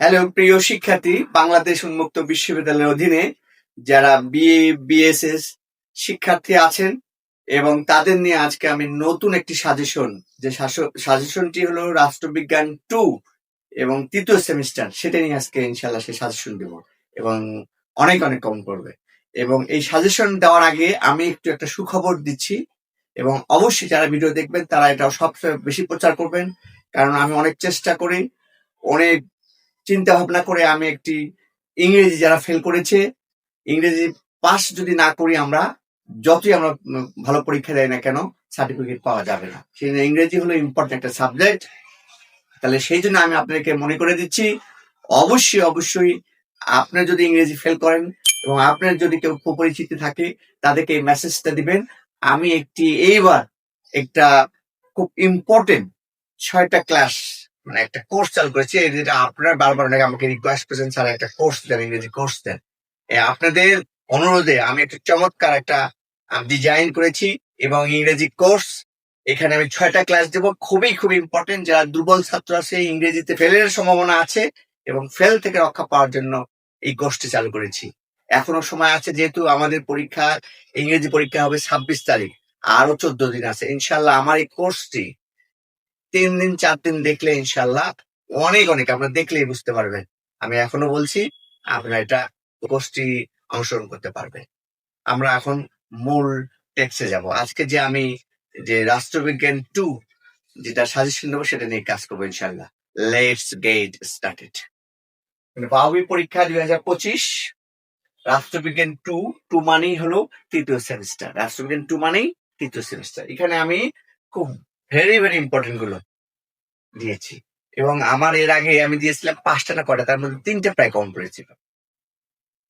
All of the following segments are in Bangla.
হ্যালো, প্রিয় শিক্ষার্থী, বাংলাদেশ উন্মুক্ত বিশ্ববিদ্যালয়ের অধীনে যারা বিএ, বিএসএস শিক্ষার্থী আছেন এবং তাদের নিয়ে আজকে আমি নতুন একটি সাজেশন যে সাজেশনটি হলো রাষ্ট্রবিজ্ঞান টু এবং তৃতীয় সেমিস্টার সেটা নিয়ে আজকে ইনশাল্লাহ সেই সাজেশন দেব এবং অনেক অনেক কম করবে এবং এই সাজেশন দেওয়ার আগে আমি একটু একটা সুখবর দিচ্ছি এবং অবশ্যই যারা ভিডিও দেখবেন, তারা এটা সবচেয়ে বেশি প্রচার করবেন, কারণ আমি অনেক চেষ্টা করি, অনেক চিন্তা ভাবনা করে আমি একটি ইংরেজি যারা ফেল করেছে, ইংরেজি পাস যদি না করি আমরা, যতই আমরা ভালো পরীক্ষা দেয় না কেন সার্টিফিকেট পাওয়া যাবে না। সেই ইংরেজি হলো ইম্পর্টেন্ট একটা সাবজেক্ট তাহলে সেই জন্য আমি আপনাদেরকে মনে করে দিচ্ছি, অবশ্যই অবশ্যই আপনি যদি ইংরেজি ফেল করেন এবং আপনার যদি কেউ পরিচিতি থাকে, তাদেরকে এই মেসেজটা দিবেন। আমি একটি, এইবার একটা খুব ইম্পর্টেন্ট ছয়টা ক্লাস মানে একটা কোর্স চালু করেছি যেটা আপনারা বারবার অনেক আমাকে রিকোয়েস্ট করেছেন, স্যার, একটা কোর্স দেন, ইংরেজি কোর্স দেন। আপনাদের অনুরোধে আমি একটা চমৎকার একটা ডিজাইন করেছি এবং ইংরেজি কোর্স এখানে আমি ছয়টা ক্লাস দেব। খুবই খুবই ইম্পর্টেন্ট যারা দুর্বল ছাত্র আছে, ইংরেজিতে ফেলের সম্ভাবনা আছে এবং ফেল থেকে রক্ষা পাওয়ার জন্য এই কোর্সটি চালু করেছি। এখনও সময় আছে, যেহেতু আমাদের পরীক্ষা, ইংরেজি পরীক্ষা হবে ছাব্বিশ তারিখ আরও চোদ্দ দিন আছে। ইনশাল্লাহ আমার এই কোর্সটি তিন দিন, চার দিন দেখলে ইনশাল্লাহ অনেক অনেক আপনারা দেখলেই বুঝতে পারবেন। আমি এখনও বলছি, আপনারা এটা কোর্সটি অংশগ্রহণ করতে পারবেন। আমরা এখন মূল টেক্সে যাব। আজকে যে আমি যে রাষ্ট্রবিজ্ঞান টু যেটা সাজেশন দেবো সেটা নিয়ে কাজ করব ইনশাল্লাহ। লেটস গেট স্টার্টেড বাবুই পরীক্ষা দুই হাজার পঁচিশ, রাষ্ট্রবিজ্ঞান টু টু মানেই হলো তৃতীয় সেমিস্টার রাষ্ট্রবিজ্ঞান টু মানেই তৃতীয় সেমিস্টার এখানে আমি খুব ভেরি ভেরি ইম্পর্টেন্টগুলো দিয়েছি। এবং আমার এর আগে আমি দিয়েছিলাম পাঁচটা না কটা তার মধ্যে তিনটে প্রায় কম পড়েছিল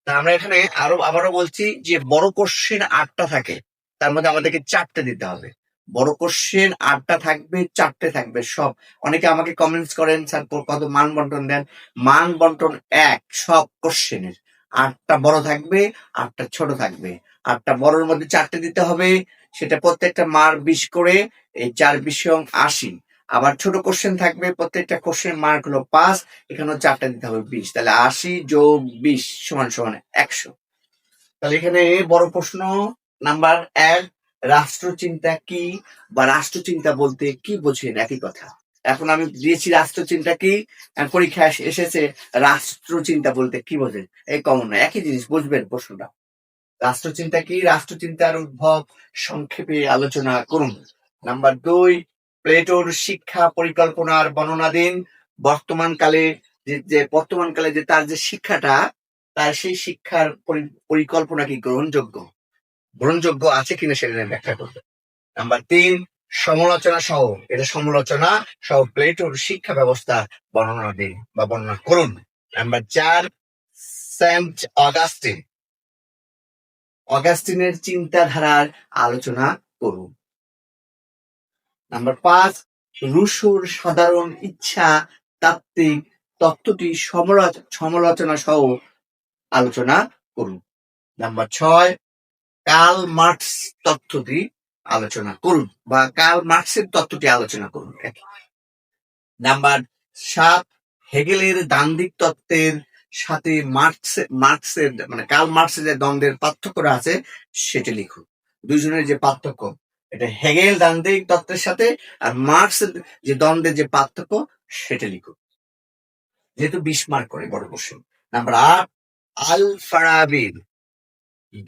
তা আমরা এখানে আরও, আবারও বলছি যে বড় কোশ্চেন আটটা থাকে, তার মধ্যে আমাদেরকে চারটে দিতে হবে। বড় কোশ্চেন আটটা থাকবে, চারটে থাকবে সব। অনেকে আমাকে কমেন্টস করেন, স্যার কত মান বন্টন দেন? মান বন্টন এক, সব কোশ্চেনের আটটা বড় থাকবে, আটটা ছোট থাকবে। আটটা বড়র মধ্যে চারটে দিতে হবে। সেটা প্রত্যেকটা মার বিশ করে এই চার বিশং আশি। আবার ছোট কোশ্চেন থাকবে, প্রত্যেকটা কোশ্চেন মার্ক হলো পাঁচ, এখানেও চারটা দিতে হবে বিশ। তাহলে আশি যোগ বিশ সমান সমান একশো। তাহলে এখানে বড় প্রশ্ন নাম্বার এক, রাষ্ট্রচিন্তা কি? বা রাষ্ট্রচিন্তা বলতে কি বোঝেন? একই কথা। এখন আমি দিয়েছি রাষ্ট্রচিন্তা কি এসে- এসেছে, রাষ্ট্রচিন্তা বলতে কি বোঝেন? এই কমন একই জিনিস, বুঝবেন প্রশ্নটা। রাষ্ট্রচিন্তা কি? রাষ্ট্রচিন্তার উদ্ভব সংক্ষেপে আলোচনা করুন। নাম্বার দুই, প্লেটোর শিক্ষা পরিকল্পনার বর্ণনা দিন। বর্তমান কালে যে যে বর্তমান কালে যে তার যে শিক্ষাটা, তার সেই শিক্ষার পরি- পরিকল্পনা কি? গ্রহণযোগ্য। গ্রহণযোগ্য আছে কিনা সেটা নিয়ে ব্যাখ্যা করবে নাম্বার তিন, সমালোচনা সহ। এটা সমালোচনা সহ প্লেটোর শিক্ষা ব্যবস্থা বর্ণনা দিন বা বর্ণনা করুন। নাম্বার চার, সেন্ট অগাস্টিন। অগাস্টিনের চিন্তাধারার আলোচনা করুন নাম্বার পাঁচ, রুশোর সাধারণ ইচ্ছা তাত্ত্বিক তত্ত্বটি সমালোচ- সমালোচনা সহ আলোচনা করুন নাম্বার ছয়, কার্ল মার্কস তত্ত্বটি আলোচনা করুন বা কার্ল মার্কসের তত্ত্বটি আলোচনা করুন। নাম্বার সাত, হেগেলের দান্দিক তত্ত্বের সাথে মার্কস, মার্কসের মানে কার্ল মার্কসের যে দ্বন্দ্বের পার্থক্যটা আছে, সেটা লিখুন। দুইজনের যে পার্থক্য, এটা হেগেল দান্দিক তত্ত্বের সাথে আর মার্কসের যে দ্বন্দ্বের যে পার্থক্য, সেটা লিখুন। যেহেতু বিশ মার্ক করে বড় কোশ্চেন নাম্বার আট আল ফারাবির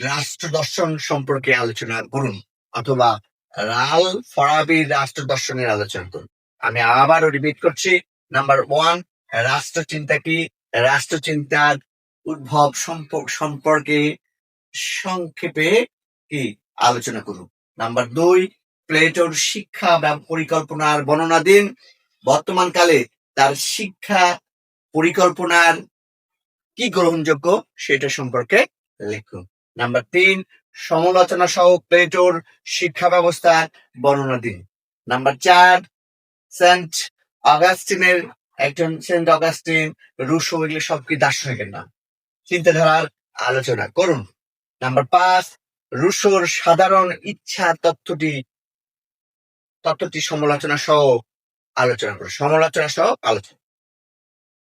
রাষ্ট্র দর্শন সম্পর্কে আলোচনা করুন, অথবা রাল ফরাবির রাষ্ট্র দর্শনের আলোচনা করুন। আমি আবারও রিপিট করছি। নাম্বার ওয়ান রাষ্ট্র চিন্তা কি? রাষ্ট্রচিন্তার উদ্ভব সম্পর্ক সম্পর্কে সংক্ষেপে কি আলোচনা করুন? নাম্বার দুই, প্লেটোর শিক্ষা পরিকল্পনার বর্ণনা দিন। বর্তমান কালে তার শিক্ষা পরিকল্পনার কি গ্রহণযোগ্য সেটা সম্পর্কে লিখুন। নাম্বার তিন, সমালোচনা সহ প্লেটোর শিক্ষা ব্যবস্থার বর্ণনা দিন। নাম্বার চার, সেন্ট অগাস্টিনের একজন সেন্ট অগাস্টিন, রুশো, এগুলো সব কি দার্শনিকের নাম? চিন্তাধারার আলোচনা করুন। নাম্বার পাঁচ, রুশোর সাধারণ ইচ্ছা তত্ত্বটি তত্ত্বটি সমালোচনা সহ আলোচনা করুন। সমালোচনা সহ আলোচনা।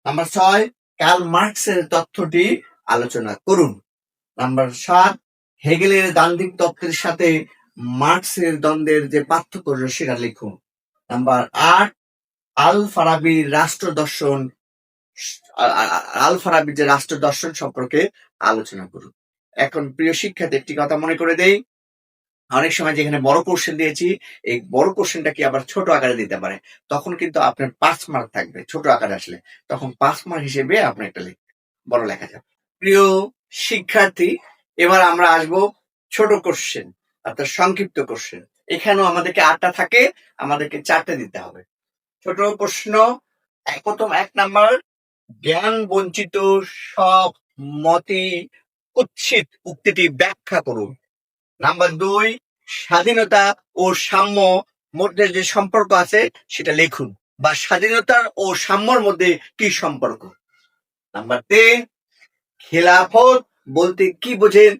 নাম্বার ছয়, কার্ল মার্কসের তথ্যটি আলোচনা করুন। নাম্বার সাত, হেগেলের দান্দিক তত্ত্বের সাথে মার্কসের দ্বন্দ্বের যে পার্থক্য সেটা লিখুন। নাম্বার আট আল ফারাবির রাষ্ট্র দর্শন, আ- আ- আ- আল ফারাবির যে রাষ্ট্র দর্শন সম্পর্কে আলোচনা করুন। এখন প্রিয় শিক্ষার্থী, একটি কথা মনে করে দেই। অনেক সময় যেখানে বড় কোশ্চেন দিয়েছি, এই বড় কোশ্চেনটা কি আবার ছোট আকারে দিতে পারে? তখন কিন্তু আপনার পাঁচ মার্ক থাকবে, ছোট আকারে আসলে। তখন পাঁচ মার্ক হিসেবে আপনার একটা বড় লেখা যাবে। প্রিয় শিক্ষার্থী, এবার আমরা আসব ছোট কোশ্চেন অর্থাৎ সংক্ষিপ্ত কোশ্চেন এখানেও আমাদেরকে আটটা থাকে, আমাদেরকে চারটে দিতে হবে। ছোট প্রশ্ন। প্রথম এক নাম্বার, জ্ঞান বঞ্চিত সব মতে কুৎসিত উক্তিটি ব্যাখ্যা করুন। নাম্বার দুই, স্বাধীনতা ও সাম্য মধ্যে যে সম্পর্ক আছে, সেটা লিখুন। বা স্বাধীনতার ও সাম্যর মধ্যে কি সম্পর্ক? নাম্বার তিন, খেলাফত বলতে কি বোঝেন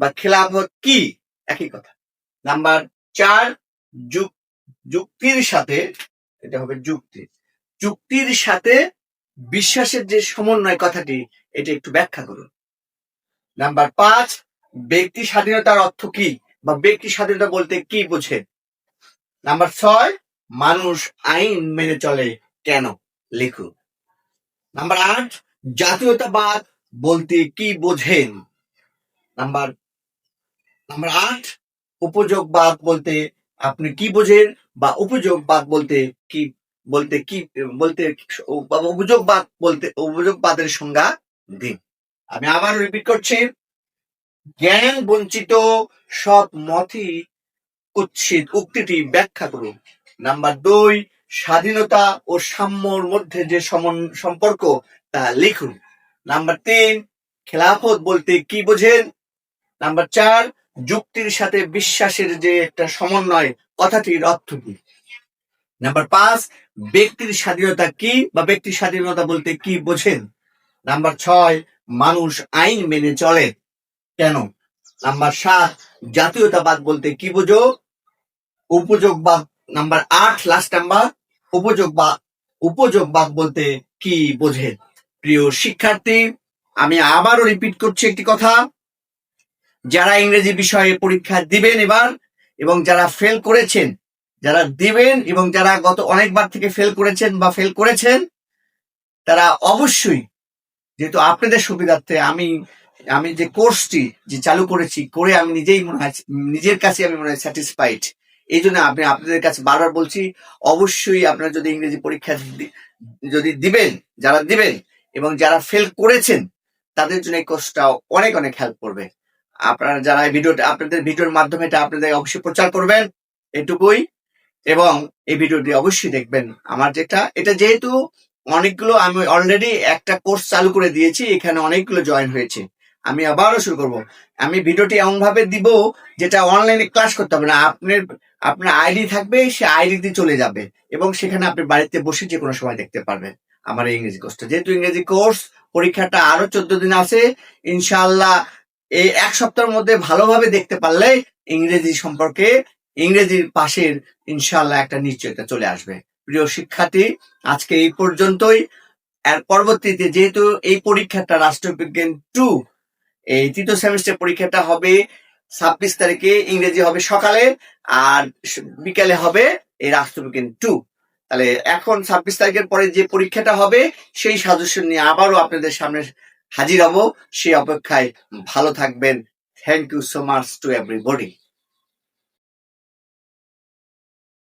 বা খেলাফত কি? একই কথা। নাম্বার চার, যুক- যুক্তির সাথে এটা হবে যুক্তি। যুক্তির সাথে বিশ্বাসের যে সমন্বয় কথাটি, এটা একটু ব্যাখ্যা করুন। নাম্বার পাঁচ, ব্যক্তি স্বাধীনতার অর্থ কি বা ব্যক্তি স্বাধীনতা বলতে কি বোঝে? নাম্বার ছয়, মানুষ আইন মেনে চলে কেন? লিখুন। নাম্বার আট, জাতীয়তাবাদ বলতে কি বোঝেন? নাম্বার নাম্বার আট, উপযোগবাদ বলতে আপনি কি বোঝেন বা উপযোগ উপযোগবাদ বলতে কি বলতে কি, বলতে বা উপযোগবাদ বলতে উপযোগবাদের সংজ্ঞা দিন। আমি আবার রিপিট করছি। জ্ঞান বঞ্চিত সব মতই কুৎসিত উক্তিটি ব্যাখ্যা করুন। নাম্বার দুই, স্বাধীনতা ও সাম্যর মধ্যে যে সমন- সম্পর্ক, তা লিখুন। নাম্বার তিন, খেলাফত বলতে কি বোঝেন? নাম্বার চার যুক্তির সাথে বিশ্বাসের যে একটা সমন্বয়, কথাটির অর্থ কি? নাম্বার পাঁচ, ব্যক্তির স্বাধীনতা কি বা ব্যক্তির স্বাধীনতা বলতে কি বোঝেন? নাম্বার ছয়, মানুষ আইন মেনে চলে। কেন? নাম্বার সাত, জাতীয়তাবাদ বলতে কি বোঝো? উপযোগবাদ নাম্বার আট লাস্ট নাম্বার উপযোগবাদ উপযোগবাদ বলতে কি বোঝে? প্রিয় শিক্ষার্থী, আমি আবারও রিপিট করছি একটি কথা। যারা ইংরেজি বিষয়ে পরীক্ষা দিবেন এবার, এবং যারা ফেল করেছেন, যারা দিবেন এবং যারা গত অনেকবার থেকে ফেল করেছেন বা ফেল করেছেন, তারা অবশ্যই, যেহেতু আপনাদের সুবিধার্থে আমি আমি যে কোর্সটি যে চালু করেছি, করে আমি নিজেই মনে হয়, নিজের কাছে আমি মনে হয় স্যাটিসফাইড এই জন্য আমি আপনাদের কাছে বারবার বলছি, অবশ্যই আপনারা যদি ইংরেজি পরীক্ষা যদি দিবেন, যারা দিবেন এবং যারা ফেল করেছেন, তাদের জন্য এই কোর্সটা অনেক অনেক হেল্প করবে। আপনারা যারা ভিডিওটা আপনাদের ভিডিওর মাধ্যমে এটা আপনাদের অবশ্যই প্রচার করবেন, এটুকুই। এবং এই ভিডিওটি অবশ্যই দেখবেন। আমার যেটা এটা যেহেতু অনেকগুলো আমি অলরেডি একটা কোর্স চালু করে দিয়েছি, এখানে অনেকগুলো জয়েন হয়েছে। আমি আবারও শুরু করব। আমি ভিডিওটি এমন ভাবে দিব যেটা অনলাইনে ক্লাস করতে হবে না। আপনার আপনার আইডি থাকবে, সে আইডিতে চলে যাবে। এবং সেখানে আপনি বাড়িতে বসে যে কোনো সময় দেখতে পারবেন। আমার ইংরেজি কোর্সটা যেহেতু ইংরেজি কোর্স পরীক্ষাটা আরও চোদ্দ দিন আছে। ইনশাআল্লাহ এই এক সপ্তাহের মধ্যে ভালোভাবে দেখতে পারলে ইংরেজি সম্পর্কে ইংরেজির পাশের ইনশাআল্লাহ একটা নিশ্চয়তা চলে আসবে। প্রিয় শিক্ষার্থী, আজকে এই পর্যন্তই। এর পরবর্তীতে যেহেতু এই পরীক্ষাটা রাষ্ট্রবিজ্ঞান টু, এই তৃতীয় সেমিস্টার পরীক্ষাটা হবে ছাব্বিশ তারিখে, ইংরেজি হবে সকালে আর বিকালে হবে এই রাষ্ট্রবিজ্ঞান টু। তাহলে এখন ছাব্বিশ তারিখের পরে যে পরীক্ষাটা হবে, সেই সাজেশন নিয়ে আবারও আপনাদের সামনে হাজির হব। সেই অপেক্ষায় ভালো থাকবেন। Thank you so much to everybody